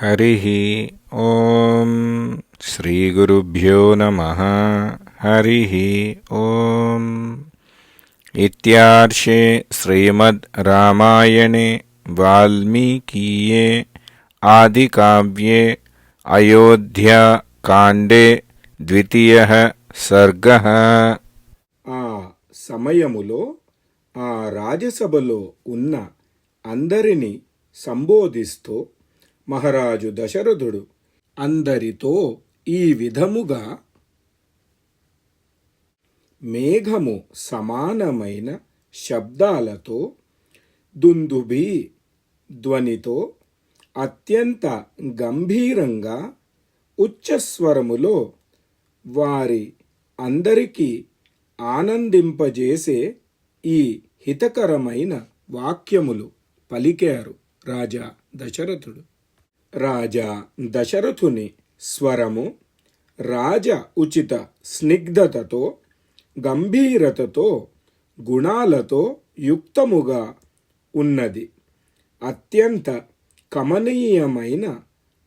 हरिः ॐ श्रीगुरुभ्यो नमः हरिः ॐ इत्यार्षे श्रीमद् रामायणे वाल्मीकीये आदिकाव्ये अयोध्याकाण्डे द्वितीयः सर्गः ఆ సమయములో ఆ రాజసభలో ఉన్న అందరిని సంబోధిస్తూ మహారాజు దశరథుడు అందరితో ఈ విధముగా మేఘము సమానమైన శబ్దాలతో దుందుభి ధ్వనితో అత్యంత గంభీరంగా ఉచ్చస్వరములో వారి అందరికీ ఆనందింపజేసే ఈ హితకరమైన వాక్యములు పలికారు రాజా దశరథుడు. రాజా దశరథుని స్వరము రాజ ఉచిత స్నిగ్ధతతో గంభీరతతో గుణాలతో యుక్తముగా ఉన్నది. అత్యంత కమనీయమైన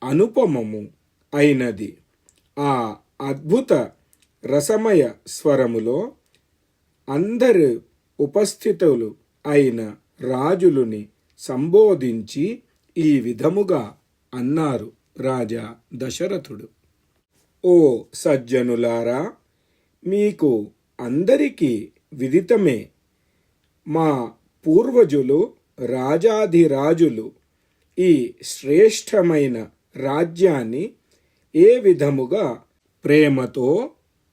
అనుపమము అయినది. ఆ అద్భుత రసమయ స్వరములో అందరు ఉపస్థితులు అయిన రాజులుని సంబోధించి ఈ విధముగా అన్నారు రాజా దశరథుడు. ఓ సజ్జనులారా మీకు అందరికీ విదితమే. మా పూర్వజులు రాజాధిరాజులు ఈ శ్రేష్టమైన రాజ్యాన్ని ఏ విధముగా ప్రేమతో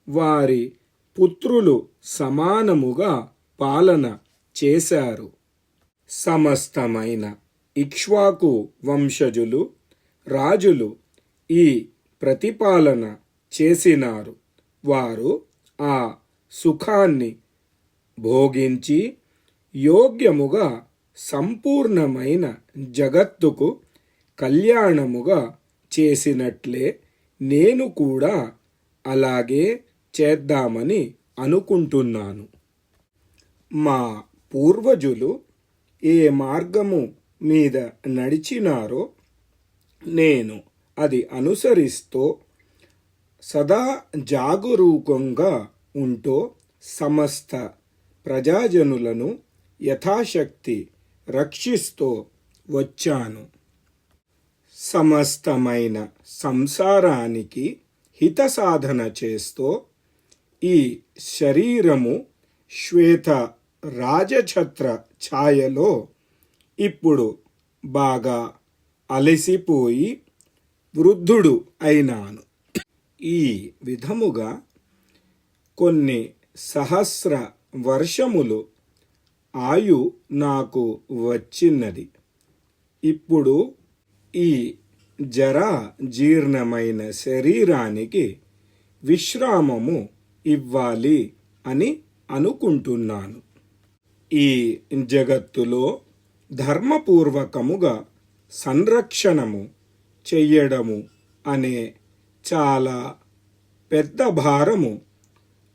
వారి పుత్రులు సమానముగా పాలన చేశారు. సమస్తమైన ఇక్ష్వాకు వంశజులు రాజులు ఈ ప్రతిపాలన చేసినారు. వారు ఆ సుఖాన్ని భోగించి యోగ్యముగా సంపూర్ణమైన జగత్తుకు కళ్యాణముగా చేసినట్లే నేను కూడా అలాగే చేద్దామని అనుకుంటున్నాను. మా పూర్వజులు ఏ మార్గము మీద నడిచినారో నేను అది అనుసరిస్తూ సదా జాగరూకంగా ఉంటూ సమస్త ప్రజాజనులను యథాశక్తి రక్షిస్తూ వచ్చాను. సమస్తమైన సంసారానికి హిత సాధన చేస్తూ ఈ శరీరము శ్వేత రాజఛత్ర ఛాయలో ఇప్పుడు బాగా అలసిపోయి వృద్ధుడు అయినాను. ఈ విధముగా కొన్ని సహస్ర వర్షములు ఆయు నాకు వచ్చినది. ఇప్పుడు ఈ జరా జీర్ణమైన శరీరానికి విశ్రామము ఇవ్వాలి అని అనుకుంటున్నాను. ఈ జగత్తులో ధర్మపూర్వకముగా సంరక్షణము చెయ్యడము అనే చాలా పెద్ద భారము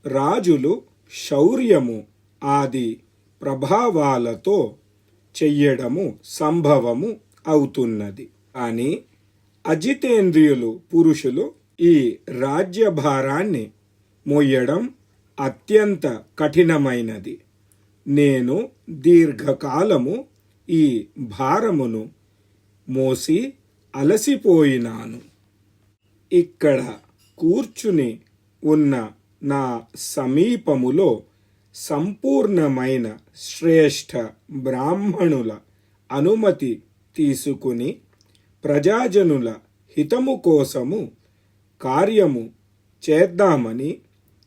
రాజులు శౌర్యము ఆది ప్రభావాలతో చెయ్యడము సంభవము అవుతున్నది. కానీ అజితేంద్రియులు పురుషులు ఈ రాజ్యభారాన్ని మొయ్యడం అత్యంత కఠినమైనది. నేను దీర్ఘకాలము ఈ భారమును మోసి అలసిపోయినాను. ఇక్కడ కూర్చుని ఉన్న నా సమీపములో సంపూర్ణమైన శ్రేష్ఠ బ్రాహ్మణుల అనుమతి తీసుకుని ప్రజాజనుల హితము కోసము కార్యము చేద్దామని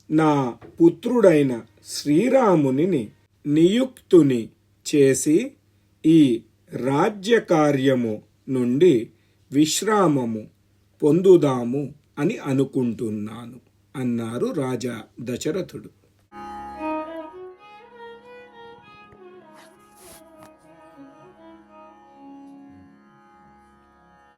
నా పుత్రుడైన శ్రీరామునిని నియుక్తుని చేసి ఈ రాజ్యకార్యము నుండి విశ్రామము పొందుదాము అని అనుకుంటున్నాను అన్నారు రాజా దశరథుడు.